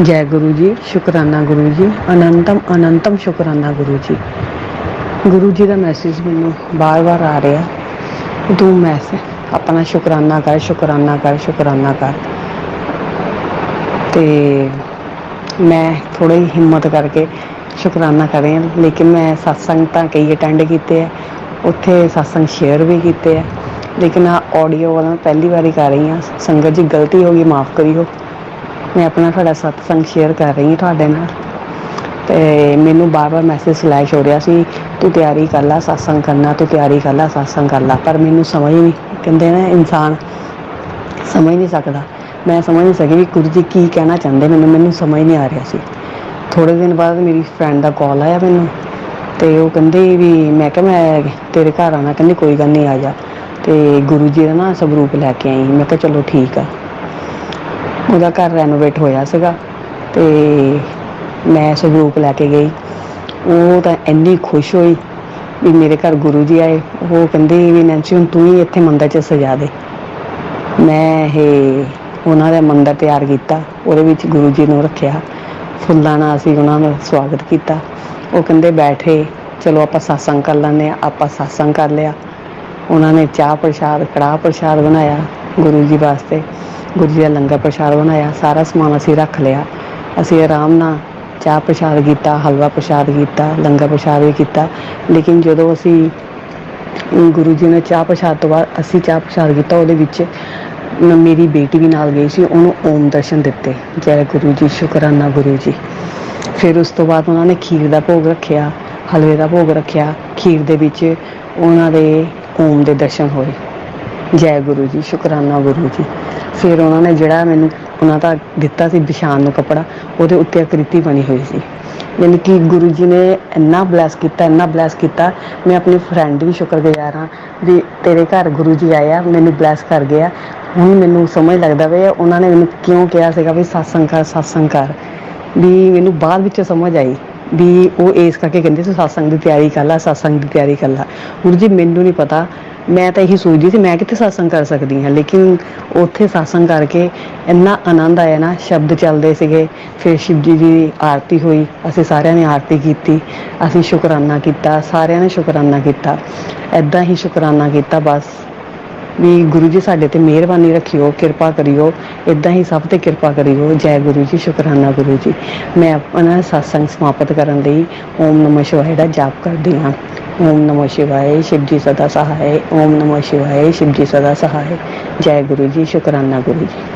ਜੈ ਗੁਰੂ ਜੀ, ਸ਼ੁਕਰਾਨਾ ਗੁਰੂ ਜੀ, ਅਨੰਤਮ ਅਨੰਤਮ ਸ਼ੁਕਰਾਨਾ ਗੁਰੂ ਜੀ। ਗੁਰੂ ਜੀ ਦਾ ਮੈਸੇਜ ਮੈਨੂੰ ਬਾਰ-ਬਾਰ ਆ ਰਿਹਾ। ਤੂੰ ਮੈਸੇਜ ਆਪਣਾ ਸ਼ੁਕਰਾਨਾ ਕਰ ਸ਼ੁਕਰਾਨਾ ਕਰ ਸ਼ੁਕਰਾਨਾ ਕਰ। ਤੇ ਮੈਂ ਥੋੜੀ ਹਿੰਮਤ ਕਰਕੇ ਸ਼ੁਕਰਾਨਾ ਕਰ ਰਹੀ ਹਾਂ, ਲੇਕਿਨ ਮੈਂ ਸਤਸੰਗ ਤਾਂ ਕਈ ਅਟੈਂਡ ਕੀਤੇ ਆ। ਉੱਥੇ ਸਤਸੰਗ ਸ਼ੇਅਰ ਵੀ ਕੀਤੇ ਆ। ਲੇਕਿਨ ਆ ਆਡੀਓ ਵਾਲਾ ਪਹਿਲੀ ਵਾਰੀ ਕਰ ਰਹੀ ਹਾਂ। ਸੰਗਤ ਜੀ, ਗਲਤੀ ਹੋ ਗਈ, ਮਾਫ ਕਰਿਓ। ਮੈਂ ਆਪਣਾ ਤੁਹਾਡਾ ਸਤਸੰਗ ਸ਼ੇਅਰ ਕਰ ਰਹੀ ਹਾਂ ਤੁਹਾਡੇ ਨਾਲ। ਤੇ ਮੈਨੂੰ ਬਾਰ-ਬਾਰ ਮੈਸੇਜ ਫਲੈਸ਼ ਹੋ ਰਿਹਾ ਸੀ, ਤੂੰ ਤਿਆਰੀ ਕਰ ਲੈ, ਸਤਸੰਗ ਕਰਨਾ, ਤੂੰ ਤਿਆਰੀ ਕਰ ਲੈ, ਸਤਸੰਗ ਕਰ ਲੈ। ਪਰ ਮੈਨੂੰ ਸਮਝ ਨਹੀਂ, ਕਹਿੰਦੇ ਨਾ ਇਨਸਾਨ ਸਮਝ ਨਹੀਂ ਸਕਦਾ। ਮੈਂ ਸਮਝ ਨਹੀਂ ਸਕੀ ਵੀ ਗੁਰੂ ਜੀ ਕੀ ਕਹਿਣਾ ਚਾਹੁੰਦੇ ਮੈਨੂੰ ਮੈਨੂੰ ਸਮਝ ਨਹੀਂ ਆ ਰਿਹਾ ਸੀ। ਥੋੜੇ ਦਿਨ ਬਾਅਦ ਮੇਰੀ ਫਰੈਂਡ ਦਾ ਕਾਲ ਆਇਆ ਮੈਨੂੰ, ਤੇ ਉਹ ਕਹਿੰਦੇ ਵੀ, ਮੈਂ ਕਿਹਾ, ਮੈਂ ਤੇਰੇ ਘਰ ਆਣਾ ਕਹਿੰਦੀ, ਕੋਈ ਗੱਲ ਨਹੀਂ, ਆ ਜਾ। ਤੇ ਗੁਰੂ ਜੀ ਦਾ ਨਾ ਸਵਰੂਪ ਲੈ ਕੇ ਆਈ। ਮੈਂ ਕਿਹਾ, ਚਲੋ ਠੀਕ ਆ। ਉਹਦਾ ਘਰ ਰੈਨੋਵੇਟ ਹੋਇਆ ਸੀਗਾ ਤੇ ਮੈਂ ਸਵਰੂਪ ਲੈ ਕੇ ਗਈ। ਉਹ ਤਾਂ ਇੰਨੀ ਖੁਸ਼ ਹੋਈ ਵੀ ਮੇਰੇ ਘਰ ਗੁਰੂ ਜੀ ਆਏ। ਉਹ ਕਹਿੰਦੇ ਵੀ ਨੈਂਸੀ ਹੁਣ ਤੂੰ ਹੀ ਇੱਥੇ ਮੰਦਰ 'ਚ ਸਜਾ ਦੇ। ਮੈਂ ਇਹ ਉਹਨਾਂ ਦਾ ਮੰਦਰ ਤਿਆਰ ਕੀਤਾ, ਉਹਦੇ ਵਿੱਚ ਗੁਰੂ ਜੀ ਨੂੰ ਰੱਖਿਆ। ਫੁੱਲਾਂ ਨਾਲ ਅਸੀਂ ਉਹਨਾਂ ਦਾ ਸਵਾਗਤ ਕੀਤਾ। ਉਹ ਕਹਿੰਦੇ ਬੈਠੇ, ਚਲੋ ਆਪਾਂ satsang ਕਰ ਲੈਂਦੇ ਆ ਆਪਾਂ satsang ਕਰ ਲਿਆ। ਉਹਨਾਂ ਨੇ ਚਾਹ ਪ੍ਰਸ਼ਾਦ, ਕੜਾਹ ਪ੍ਰਸ਼ਾਦ ਬਣਾਇਆ ਗੁਰੂ ਜੀ ਵਾਸਤੇ। ਗੁਰੂ ਜੀ ਦਾ ਲੰਗਰ ਪ੍ਰਸ਼ਾਦ ਬਣਾਇਆ, ਸਾਰਾ ਸਮਾਨ ਅਸੀਂ ਰੱਖ ਲਿਆ। ਅਸੀਂ ਆਰਾਮ ਨਾਲ ਚਾਹ ਪ੍ਰਸ਼ਾਦ ਕੀਤਾ, ਹਲਵਾ ਪ੍ਰਸ਼ਾਦ ਕੀਤਾ, ਲੰਗਰ ਪ੍ਰਸ਼ਾਦ ਵੀ ਕੀਤਾ। ਲੇਕਿਨ ਜਦੋਂ ਅਸੀਂ ਗੁਰੂ ਜੀ ਨੇ ਚਾਹ ਪ੍ਰਸ਼ਾਦ ਤੋਂ ਬਾਅਦ ਅਸੀਂ ਚਾਹ ਪ੍ਰਸ਼ਾਦ ਕੀਤਾ, ਉਹਦੇ ਵਿੱਚ ਮੇਰੀ ਬੇਟੀ ਵੀ ਨਾਲ ਗਈ ਸੀ, ਉਹਨੂੰ ਓਮ ਦਰਸ਼ਨ ਦਿੱਤੇ। ਜੈ ਗੁਰੂ ਜੀ, ਸ਼ੁਕਰਾਨਾ ਗੁਰੂ ਜੀ। ਫਿਰ ਉਸ ਤੋਂ ਬਾਅਦ ਉਹਨਾਂ ਨੇ ਖੀਰ ਦਾ ਭੋਗ ਰੱਖਿਆ, ਹਲਵੇ ਦਾ ਭੋਗ ਰੱਖਿਆ। ਖੀਰ ਦੇ ਵਿੱਚ ਉਹਨਾਂ ਦੇ ਓਮ ਦੇ ਦਰਸ਼ਨ ਹੋਏ। ਜੈ ਗੁਰੂ ਜੀ, ਸ਼ੁਕਰਾਨਾ ਗੁਰੂ ਜੀ। ਫਿਰ ਉਹਨਾਂ ਨੇ ਜਿਹੜਾ ਮੈਨੂੰ ਉਹਨਾਂ ਦਾ ਦਿੱਤਾ ਸੀ ਵਿਛਾਣ ਨੂੰ ਕੱਪੜਾ, ਉਹਦੇ ਉੱਤੇ ਆਕ੍ਰਿਤੀ ਬਣੀ ਹੋਈ ਸੀ। ਯਾਨੀ ਕਿ ਗੁਰੂ ਜੀ ਨੇ ਇੰਨਾ ਬਲੈਸ ਕੀਤਾ, ਇੰਨਾ ਬਲੈਸ ਕੀਤਾ, ਮੈਂ ਆਪਣੀ ਫਰੈਂਡ ਵੀ ਸ਼ੁਕਰਗੁਜ਼ਾਰ ਹਾਂ ਵੀ ਤੇਰੇ ਘਰ ਗੁਰੂ ਜੀ ਆਇਆ, ਮੈਨੂੰ ਬਲੈਸ ਕਰ ਗਿਆ। ਹੁਣ ਮੈਨੂੰ ਸਮਝ ਲੱਗਦਾ ਵੇ ਉਹਨਾਂ ਨੇ ਮੈਨੂੰ ਕਿਉਂ ਕਿਹਾ ਸੀਗਾ ਵੀ ਸਤਸੰਗ ਕਰ ਸਤਸੰਗ ਕਰ ਵੀ ਮੈਨੂੰ ਬਾਅਦ ਵਿੱਚ ਸਮਝ ਆਈ ਵੀ ਉਹ ਇਸ ਕਰਕੇ ਕਹਿੰਦੇ ਸੀ, ਸਤਸੰਗ ਦੀ ਤਿਆਰੀ ਕਰ ਲੈ, ਸਤਸੰਗ ਦੀ ਤਿਆਰੀ ਕਰ ਲੈ। ਗੁਰੂ ਜੀ, ਮੈਨੂੰ ਨਹੀਂ ਪਤਾ ਮੈਂ ਤਾਂ ਇਹੀ ਸੋਚਦੀ ਸੀ, ਮੈਂ ਕਿੱਥੇ ਸਤਸੰਗ ਕਰ ਸਕਦੀ ਹਾਂ? ਲੇਕਿਨ ਉੱਥੇ ਸਤਸੰਗ ਕਰਕੇ ਇੰਨਾ ਆਨੰਦ ਆਇਆ ਨਾ, ਸ਼ਬਦ ਚੱਲਦੇ ਸੀਗੇ, ਫਿਰ ਸ਼ਿਵ ਜੀ ਦੀ ਆਰਤੀ ਹੋਈ, ਅਸੀਂ ਸਾਰਿਆਂ ਨੇ ਆਰਤੀ ਕੀਤੀ, ਅਸੀਂ ਸ਼ੁਕਰਾਨਾ ਕੀਤਾ, ਸਾਰਿਆਂ ਨੇ ਸ਼ੁਕਰਾਨਾ ਕੀਤਾ ਐਦਾਂ ਹੀ ਸ਼ੁਕਰਾਨਾ ਕੀਤਾ ਬਸ। ਵੀ ਗੁਰੂ ਜੀ ਸਾਡੇ ਤੇ ਮਿਹਰਬਾਨੀ ਰੱਖਿਓ, ਕਿਰਪਾ ਕਰਿਓ ਇਦਾਂ ਹੀ ਸਭ ਤੇ ਕਿਰਪਾ ਕਰਿਓ। ਜੈ ਗੁਰੂ ਜੀ, ਸ਼ੁਕਰਾਨਾ ਗੁਰੂ ਜੀ। ਮੈਂ ਆਪਣਾ ਸਤਸੰਗ ਸਮਾਪਤ ਕਰਨ ਲਈ ਓਮ ਨਮঃ ਸ਼ਿਵਾਏ ਦਾ ਜਾਪ ਕਰਦੀ ਹਾਂ। ਓਮ ਨਮঃ ਸ਼ਿਵਾਏ ਸ਼ਿਵ ਜੀ ਸਦਾ ਸਹਾਏ ਓਮ ਨਮঃ ਸ਼ਿਵਾਏ ਸ਼ਿਵ ਜੀ ਸਦਾ ਸਹਾਏ ਜੈ ਗੁਰੂ ਜੀ ਸ਼ੁਕਰਾਨਾ ਗੁਰੂ ਜੀ